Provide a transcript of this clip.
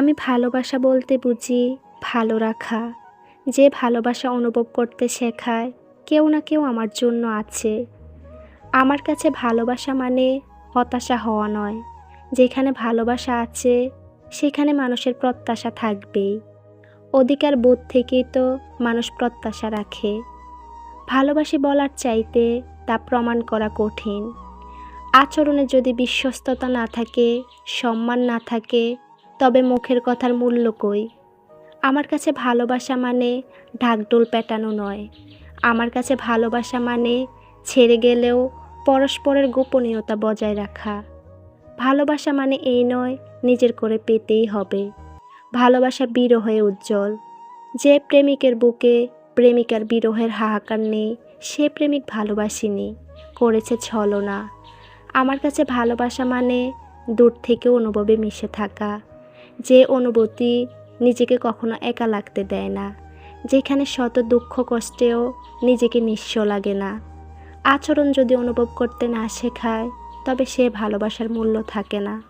আমি ভালোবাসা বলতে বুঝি ভালো রাখা। যে ভালোবাসা অনুভব করতে শেখায়, কেউ না কেউ আমার জন্য আছে। আমার কাছে ভালোবাসা মানে হতাশা হওয়া নয়। যেখানে ভালোবাসা আছে, সেখানে মানুষের প্রত্যাশা থাকবেই। অধিকার বোধ থেকেই তো মানুষ প্রত্যাশা রাখে। ভালোবাসি বলার চাইতে তা প্রমাণ করা কঠিন। আচরণে যদি বিশ্বস্ততা না থাকে, সম্মান না থাকে তবে মুখের কথার মূল্য কই? আমার কাছে ভালোবাসা মানে ঢাকঢোল পেটানো নয়। আমার কাছে ভালোবাসা মানে ছেড়ে গেলেও পরস্পরের গোপনীয়তা বজায় রাখা। ভালোবাসা মানে এই নয়, নিজের করে পেতেই হবে। ভালোবাসা বিরহে উজ্জ্বল। যে প্রেমিকের বুকে প্রেমিকার বিরহের হাহাকার নেই, সে প্রেমিক ভালোবাসিনি, করেছে ছলনা। আমার কাছে ভালোবাসা মানে দূর থেকে অনুভবে মিশে থাকা। যে অনুভূতি নিজেকে কখনো একা লাগতে দেয় না, যেখানে শত দুঃখ কষ্টেও নিজেকে নিঃস্ব লাগে না। আচরণ যদি অনুভব করতে না শেখায়, তবে সে ভালোবাসার মূল্য থাকে না।